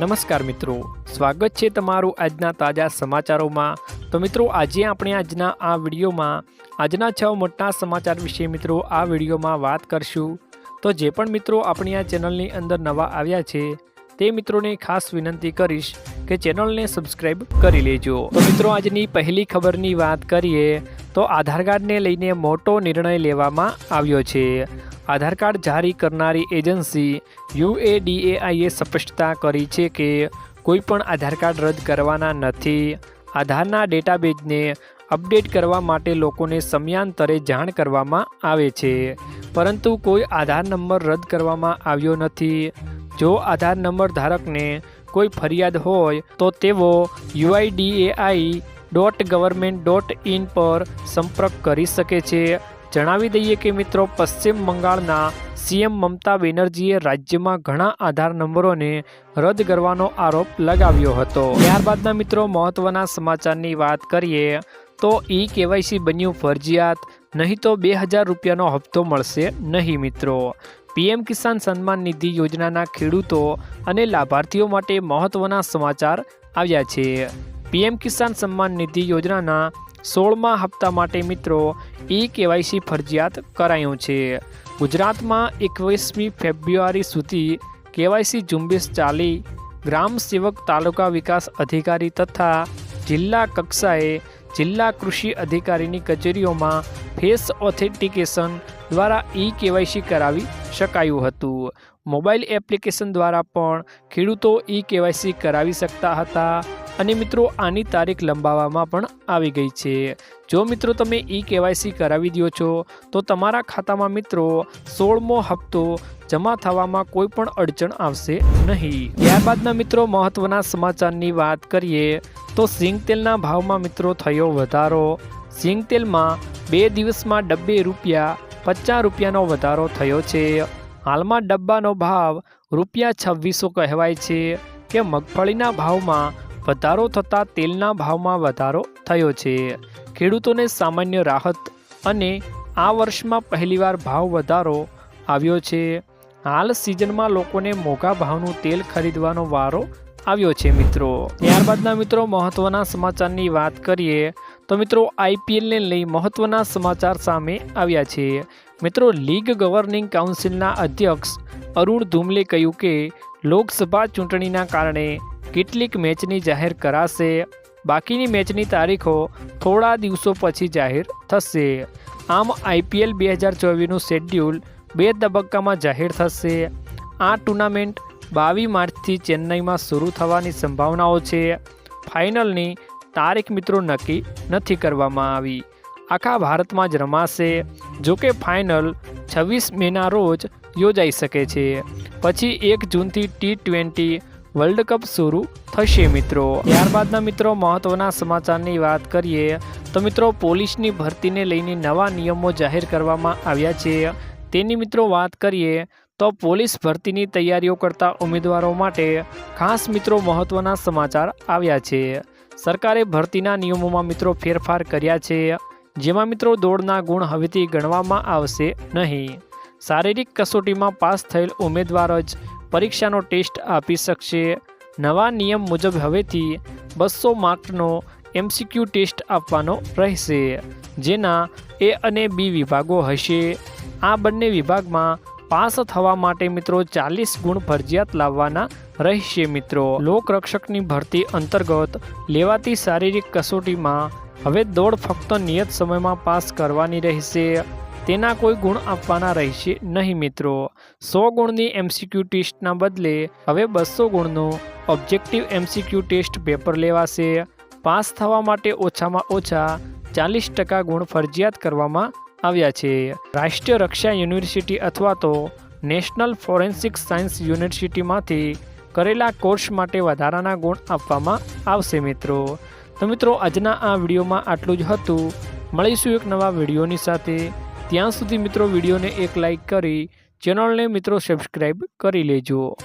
નમસ્કાર મિત્રો. સ્વાગત છે તમારું આજના તાજા સમાચારોમાં. તો મિત્રો, આજે આપણે આજના આ વિડીયોમાં, આજના છ મોટા સમાચાર વિશે મિત્રો આ વિડીયોમાં વાત કરશું. તો જે પણ મિત્રો આપણી આ ચેનલની અંદર નવા આવ્યા છે, તે મિત્રોને ખાસ વિનંતી કરીશ કે ચેનલને સબસ્ક્રાઈબ કરી લેજો. તો મિત્રો, આજની પહેલી ખબરની વાત કરીએ, તો આધાર કાર્ડને લઈને મોટો નિર્ણય લેવામાં આવ્યો છે. આધાર કાર્ડ જારી કરનારી એજન્સી યુએડીએઆઈએ સ્પષ્ટતા કરી છે કે કોઈ પણ આધાર કાર્ડ રદ કરવાના નથી. આધારના ડેટાબેઝને અપડેટ કરવા માટે લોકોને સમયાંતરે જાણ કરવામાં આવે છે. પરંતુ કોઈ આધાર નંબર રદ કરવામાં આવ્યો નથી. જો આધાર નંબર ધારકને કોઈ ફરિયાદ હોય, તો તેઓ UIDAI dot government dot in પર સંપર્ક કરી શકે છે. જણાવી દઈએ કે મિત્રો, પશ્ચિમ બંગાળના સીએમ મમતા બેનર્જીએ રાજ્યમાં ઘણા આધાર નંબરોને રદ કરવાનો આરોપ લગાવ્યો હતો. ત્યારબાદના મિત્રો, મહત્વના સમાચારની વાત કરીએ તો ઈ કેવાયસી બન્યું ફરજિયાત, નહીં તો બે હજાર રૂપિયાનો હપ્તો મળશે નહીં મિત્રો. પીએમ કિસાન સન્માન નિધિ યોજનાના ખેડૂતો અને લાભાર્થીઓ માટે મહત્વના સમાચાર આવ્યા છે. પીએમ કિસાન સન્માન નિધિ યોજનાના સોળમા હપ્તા માટે મિત્રો ઈ કેવાયસી ફરજિયાત કરાયું છે. ગુજરાતમાં એકવીસમી ફેબ્રુઆરી સુધી કેવાયસી ઝુંબેશ ચાલી ગ્રામ સેવક તાલુકા વિકાસ અધિકારી તથા જિલ્લા કક્ષાએ જિલ્લા કૃષિ અધિકારીની કચેરીઓમાં ફેસ ઓથેન્ટિકેશન દ્વારા ઈ કેવાયસી કરાવી શકાયું હતું. મોબાઈલ એપ્લિકેશન દ્વારા પણ ખેડૂતો ઈ કેવાયસી કરાવી શકતા હતા. અને મિત્રો, આની તારીખ લંબાવવામાં પણ આવી ગઈ છે. જો મિત્રો, તમે ઈ કેવાયસી કરાવી દો છો, તો તમારા ખાતામાં મિત્રો, સોળમો હપ્તો જમા થવામાં કોઈ પણ અડચણ આવશે નહીં. ત્યારબાદના મિત્રો, મહત્વના સમાચારની વાત કરીએ, તો સિંગ તેલના ભાવમાં મિત્રો થયો વધારો. સિંગ તેલમાં બે દિવસમાં ડબ્બે રૂપિયા પચાસ રૂપિયાનો વધારો થયો છે. હાલમાં ડબ્બાનો ભાવ રૂપિયા છવ્વીસો કહેવાય છે કે મગફળીના ભાવમાં વધારો થતાં તેલના ભાવમાં વધારો થયો છે. ખેડૂતોને સામાન્ય રાહત અને આ વર્ષમાં પહેલીવાર ભાવ વધારો આવ્યો છે. હાલ સિઝનમાં લોકોને મોંઘા ભાવનું તેલ ખરીદવાનો વારો આવ્યો છે મિત્રો. ત્યારબાદના મિત્રો મહત્વના સમાચારની વાત કરીએ, તો મિત્રો આઈપીએલને લઈ મહત્વના સમાચાર સામે આવ્યા છે. મિત્રો લીગ ગવર્નિંગ કાઉન્સિલના અધ્યક્ષ અરુણ ધુમલે કહ્યું કે, લોકસભા ચૂંટણીના કારણે કેટલીક મેચની જાહેર કરાશે. બાકીની મેચની તારીખો થોડા દિવસો પછી જાહેર થશે. આમ આઈપીએલ બે હજાર ચોવીસનું શેડ્યુલ બે તબક્કામાં જાહેર થશે. આ ટુર્નામેન્ટ બાવીસ માર્ચથી ચેન્નઈમાં શરૂ થવાની સંભાવનાઓ છે. ફાઇનલની તારીખ મિત્રો નક્કી નથી કરવામાં આવી. આખા ભારતમાં જ રમાશે. જોકે ફાઇનલ છવ્વીસ મેના રોજ યોજાઈ શકે છે. પછી એક જૂનથી ટી ટ્વેન્ટી વર્લ્ડ કપ શરૂ થશે, મિત્રો. ત્યારબાદના મિત્રો, મહત્વના સમાચારની વાત કરીએ, તો મિત્રો, પોલીસની ભરતીને લઈને નવા નિયમો જાહેર કરવામાં આવ્યા છે. તેની મિત્રો વાત કરીએ, તો પોલીસ ભરતીની તૈયારીઓ કરતા ઉમેદવારો માટે ખાસ મિત્રો મહત્વના સમાચાર આવ્યા છે. સરકારે ભરતીના નિયમોમાં મિત્રો ફેરફાર કર્યા છે, જેમાં મિત્રો દોડના ગુણ હવેથી ગણવામાં આવશે નહીં. શારીરિક કસોટીમાં પાસ થયેલ ઉમેદવાર જ પરીક્ષાનો ટેસ્ટ આપી શકશે. નવા નિયમ મુજબ હવેથી બસો માર્કનો એમસીક્યુ ટેસ્ટ આપવાનો રહેશે, જેના એ અને બી વિભાગો હશે. આ બંને વિભાગમાં પાસ થવા માટે મિત્રો ચાલીસ ગુણ ફરજિયાત લાવવાના રહેશે મિત્રો. લોકરક્ષકની ભરતી અંતર્ગત લેવાતી શારીરિક કસોટીમાં હવે દોડ ફક્ત નિયત સમયમાં પાસ કરવાની રહેશે. તેના કોઈ ગુણ આપવાના રહેશે નહીં મિત્રો. સો ગુણની એમસીક્યુ ટેસ્ટના બદલે હવે બસો ગુણનું ઓબ્જેક્ટિવ એમસીક્યુ ટેસ્ટ પેપર લેવાશે. પાસ થવા માટે ઓછામાં ઓછા ચાલીસ ટકા ગુણ ફરજિયાત કરવામાં આવ્યા છે. રાષ્ટ્રીય રક્ષા યુનિવર્સિટી અથવા તો નેશનલ ફોરેન્સિક સાયન્સ યુનિવર્સિટીમાંથી કરેલા કોર્સ માટે વધારાના ગુણ આપવામાં આવશે મિત્રો. તો મિત્રો, આજના આ વિડીયોમાં આટલું જ હતું. મળીશું એક નવા વિડીયોની સાથે. ત્યાં સુધી મિત્રો વિડીયોને એક લાઇક કરી ચેનલને મિત્રો સબસ્ક્રાઈબ કરી લેજો.